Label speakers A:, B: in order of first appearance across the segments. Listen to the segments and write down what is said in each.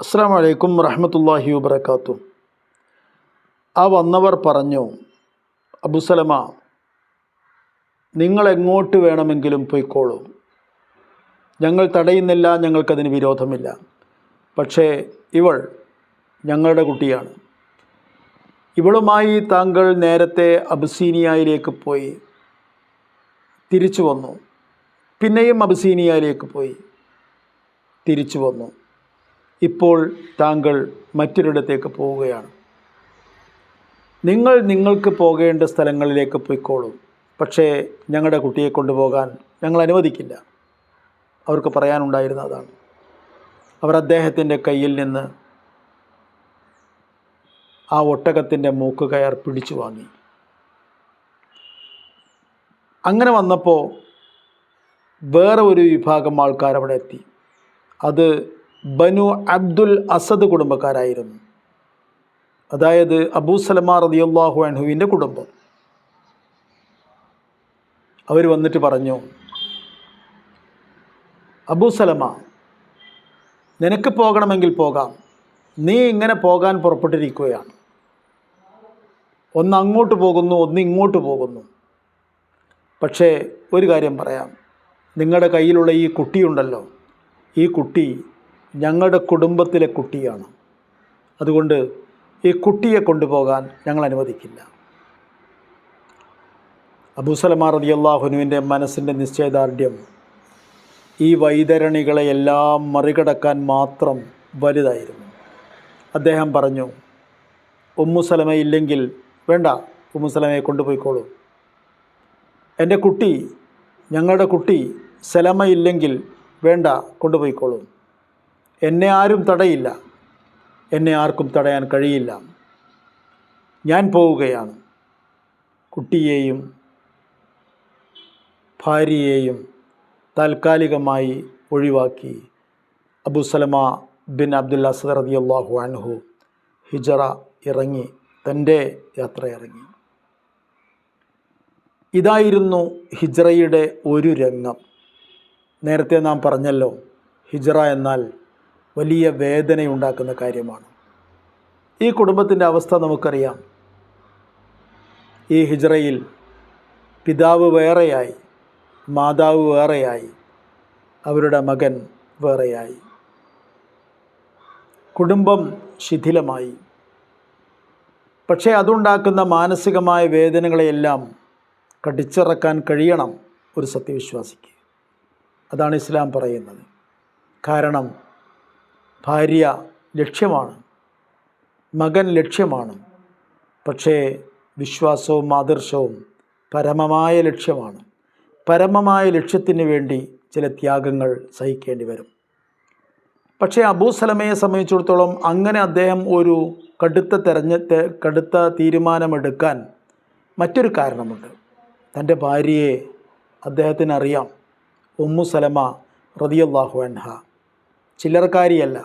A: അസ്സാം വലൈക്കും വറഹമത്തല്ലാഹി വബർക്കാത്തു ആ വന്നവർ പറഞ്ഞു അബുസലമ നിങ്ങൾ എങ്ങോട്ട് വേണമെങ്കിലും പോയിക്കോളൂ. ഞങ്ങൾ തടയുന്നില്ല ഞങ്ങൾക്കതിന് വിരോധമില്ല. പക്ഷേ ഇവൾ ഞങ്ങളുടെ കുട്ടിയാണ്. ഇവളുമായി താങ്കൾ നേരത്തെ അബസീനിയയിലേക്ക് പോയി. തിരിച്ചു വന്നു. പിന്നെയും അബസീനിയയിലേക്ക് പോയി. തിരിച്ചു വന്നു. ഇപ്പോൾ താങ്കൾ മറ്റൊരിടത്തേക്ക് പോവുകയാണ്. നിങ്ങൾ നിങ്ങൾക്ക് പോകേണ്ട സ്ഥലങ്ങളിലേക്ക് പോയിക്കോളും. പക്ഷേ ഞങ്ങളുടെ കുട്ടിയെ കൊണ്ടുപോകാൻ ഞങ്ങൾ അനുവദിക്കില്ല. അവർക്ക് പറയാനുണ്ടായിരുന്ന അതാണ്. അവർ അദ്ദേഹത്തിന്റെ കയ്യിൽ നിന്ന് ആ ഒട്ടകത്തിന്റെ മൂക്ക് കയർ പിടിച്ചു വാങ്ങി. അങ്ങനെ വന്നപ്പോൾ വേറെ ഒരു വിഭാഗം ആൾക്കാർ അവിടെ എത്തി. അത് ബനു അബ്ദുൽ അസദ് കുടുംബക്കാരായിരുന്നു. അതായത് അബൂ സലമ അള്ളാഹു അൻഹുവിന്റെ കുടുംബം. അവർ വന്നിട്ട് പറഞ്ഞു അബൂ സലമ നിനക്ക് പോകണമെങ്കിൽ പോകാം. നീ ഇങ്ങനെ പോകാൻ പുറപ്പെട്ടിരിക്കുകയാണ്. ഒന്ന് അങ്ങോട്ട് പോകുന്നു ഒന്ന് ഇങ്ങോട്ട് പോകുന്നു. പക്ഷേ ഒരു കാര്യം പറയാം. നിങ്ങളുടെ കയ്യിലുള്ള ഈ കുട്ടിയുണ്ടല്ലോ ഈ കുട്ടി ഞങ്ങളുടെ കുടുംബത്തിലെ കുട്ടിയാണ്. അതുകൊണ്ട് ഈ കുട്ടിയെ കൊണ്ടുപോകാൻ ഞങ്ങൾ അനുവദിക്കില്ല. അബൂസലമാ റതി അള്ളാഹുനുവിന്റെ മനസ്സിന്റെ നിശ്ചയദാർഢ്യം ഈ വൈതരണികളെയെല്ലാം മറികടക്കാൻ മാത്രം വലുതായിരുന്നു. അദ്ദേഹം പറഞ്ഞു ഉമ്മുസലമ ഇല്ലെങ്കിൽ വേണ്ട ഉമ്മുസലമയെ കൊണ്ടുപോയിക്കോളൂ. എന്റെ കുട്ടി ഞങ്ങളുടെ കുട്ടി സലമ ഇല്ലെങ്കിൽ വേണ്ട കൊണ്ടുപോയിക്കോളൂ. എന്നെ ആരും തടയില്ല. എന്നെ ആർക്കും തടയാൻ കഴിയില്ല. ഞാൻ പോവുകയാണ്. കുട്ടിയെയും ഭാര്യയെയും താൽക്കാലികമായി ഒഴിവാക്കി. അബുസലമ ബിൻ അബ്ദുല്ല സദറതി അള്ളാഹു അൻഹു ഹിജറ ഇറങ്ങി. തന്റെ യാത്ര ഇറങ്ങി. ഇതായിരുന്നു ഹിജറയുടെ ഒരു രംഗം. നേരത്തെ നാം പറഞ്ഞല്ലോ ഹിജറ എന്നാൽ വലിയ വേദനയുണ്ടാക്കുന്ന കാര്യമാണ്. ഈ കുടുംബത്തിന്റെ അവസ്ഥ നമുക്കറിയാം. ഈ ഹിജറയിൽ പിതാവ് വേറെയായി മാതാവ് വേറെയായി അവരുടെ മകൻ വേറെയായി. കുടുംബം ശിഥിലമായി. പക്ഷേ അതുണ്ടാക്കുന്ന മാനസികമായ വേദനകളെയെല്ലാം കടിച്ചിറക്കാൻ കഴിയണം ഒരു സത്യവിശ്വാസിക്ക്. അതാണ് ഇസ്ലാം പറയുന്നത്. കാരണം ഭാര്യ ലക്ഷ്യമാണ്. മകൻ ലക്ഷ്യമാണ്. പക്ഷേ വിശ്വാസവും ആദർശവും പരമമായ ലക്ഷ്യമാണ്. പരമമായ ലക്ഷ്യത്തിന് വേണ്ടി ചില ത്യാഗങ്ങൾ സഹിക്കേണ്ടി വരും. പക്ഷേ അബൂ സലമയെ സംബന്ധിച്ചിടത്തോളം അങ്ങനെ അദ്ദേഹം ഒരു കടുത്ത തെരഞ്ഞ കടുത്ത തീരുമാനമെടുക്കാൻ മറ്റൊരു കാരണമുണ്ട്. തന്റെ ഭാര്യയെ അദ്ദേഹത്തിനറിയാം. ഉമ്മു സലമ റതിയല്ലാഹു അൻഹ. ചില്ലറക്കാരിയല്ല.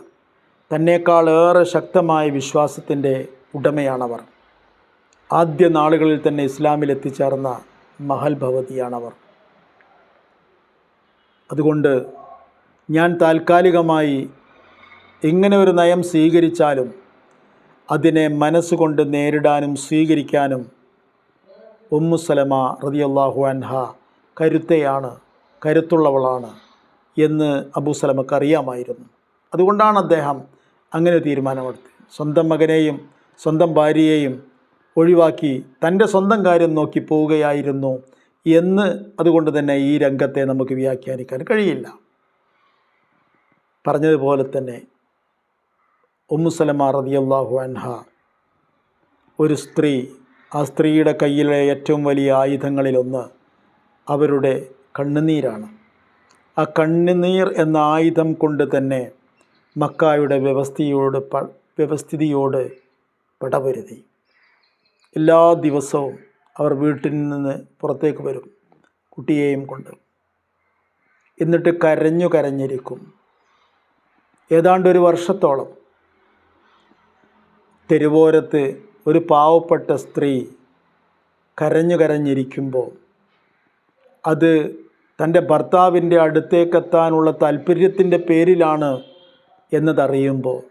A: തന്നേക്കാൾ ഏറെ ശക്തമായ വിശ്വാസത്തിന്റെ ഉടമയാണവർ. ആദ്യ നാളുകളിൽ തന്നെ ഇസ്ലാമിൽ എത്തിച്ചേർന്ന മഹൽ ഭവതിയാണവർ. അതുകൊണ്ട് ഞാൻ താൽക്കാലികമായി എങ്ങനെ ഒരു നയം സ്വീകരിച്ചാലും അതിനെ മനസ്സുകൊണ്ട് നേരിടാനും സ്വീകരിക്കാനും ഉമ്മുസലമ റതിയല്ലാഹു അൻഹ കരുത്തയാണ് കരുത്തുള്ളവളാണ്. എന്ന് അബൂസലമക്ക് അറിയാമായിരുന്നു. അതുകൊണ്ടാണ് അദ്ദേഹം അങ്ങനെ തീരുമാനമെടുത്തത്. സ്വന്തം മകനെയും സ്വന്തം ഭാര്യയെയും ഒഴിവാക്കി തന്റെ സ്വന്തം കാര്യം നോക്കി പോവുകയായിരുന്നു എന്ന് അതുകൊണ്ട് തന്നെ ഈ രംഗത്തെ നമുക്ക് വ്യാഖ്യാനിക്കാൻ കഴിയില്ല. പറഞ്ഞതുപോലെ തന്നെ ഉമ്മുസലമ റതിയല്ലാഹു അൻഹ ഒരു സ്ത്രീ ആ സ്ത്രീയുടെ കയ്യിലെ ഏറ്റവും വലിയ ആയുധങ്ങളിലൊന്ന് അവരുടെ കണ്ണുനീരാണ്. ആ കണ്ണുനീർ എന്ന ആയുധം കൊണ്ട് തന്നെ മക്കായുടെ വ്യവസ്ഥയോട് വ്യവസ്ഥിതിയോട് പടപരുതി എല്ലാ ദിവസവും അവർ വീട്ടിൽ നിന്ന് പുറത്തേക്ക് വരും കുട്ടിയെയും കൊണ്ട്. എന്നിട്ട് കരഞ്ഞു കരഞ്ഞിരിക്കും. ഏതാണ്ട് ഒരു വർഷത്തോളം. തെരുവോരത്ത് ഒരു പാവപ്പെട്ട സ്ത്രീ കരഞ്ഞു കരഞ്ഞിരിക്കുമ്പോൾ അത് തന്റെ ഭർത്താവിന്റെ അടുത്തേക്കെത്താനുള്ള താല്പര്യത്തിന്റെ പേരിലാണ് എന്നതറിയുമ്പോൾ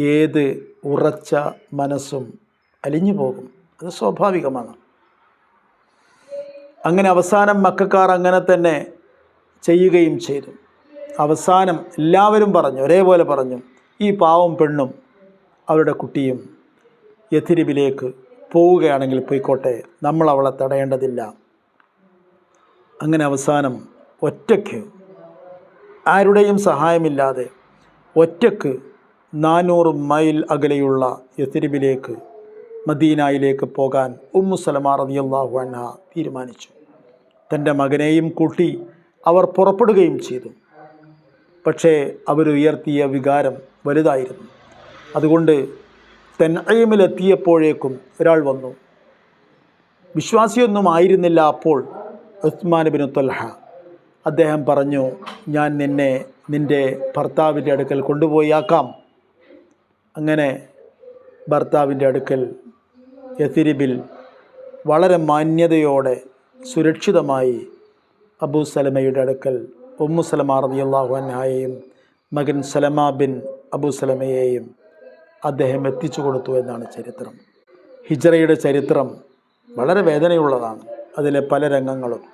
A: ഏത് ഉറച്ച മനസ്സും അലിഞ്ഞു പോകും. അത് സ്വാഭാവികമാണ്. അങ്ങനെ അവസാനം മക്കാർ അങ്ങനെ തന്നെ ചെയ്യുകയും ചെയ്തു. അവസാനം എല്ലാവരും പറഞ്ഞു ഒരേപോലെ പറഞ്ഞു ഈ പാവം പെണ്ണും അവരുടെ കുട്ടിയും യഥിരിബിലേക്ക് പോവുകയാണെങ്കിൽ പോയിക്കോട്ടെ നമ്മൾ അവളെ തടയേണ്ടതില്ല. അങ്ങനെ അവസാനം ഒറ്റയ്ക്ക് ആരുടെയും സഹായമില്ലാതെ ഒറ്റയ്ക്ക് നാനൂറ് മൈൽ അകലെയുള്ള യത്തിരിബിലേക്ക് മദീനായിലേക്ക് പോകാൻ ഉമ്മു സലമ റളിയല്ലാഹു അൻഹ തീരുമാനിച്ചു. തന്റെ മകനെയും കൂട്ടി അവർ പുറപ്പെടുകയും ചെയ്തു. പക്ഷേ അവരുയർത്തിയ വികാരം വലുതായിരുന്നു. അതുകൊണ്ട് തെൻഅയിമിലെത്തിയപ്പോഴേക്കും ഒരാൾ വന്നു. വിശ്വാസിയൊന്നും ആയിരുന്നില്ല അപ്പോൾ ഉസ്മാൻ ബിൻ തൊൽഹ. അദ്ദേഹം പറഞ്ഞു ഞാൻ നിന്നെ നിന്റെ ഭർത്താവിന്റെ അടുക്കൽ കൊണ്ടുപോയാക്കാം. അങ്ങനെ ഭർത്താവിന്റെ അടുക്കൽ യസിരിബിൽ വളരെ മാന്യതയോടെ സുരക്ഷിതമായി അബൂ സലമയുടെ അടുക്കൽ ഉമ്മു സലമ അൻഹായെയും മകൻ സലമ ബിൻ അബൂ സലമയെയും അദ്ദേഹം എത്തിച്ചു കൊടുത്തു എന്നാണ് ചരിത്രം. ഹിജറയുടെ ചരിത്രം വളരെ വേദനയുള്ളതാണ്. അതിലെ പല രംഗങ്ങളും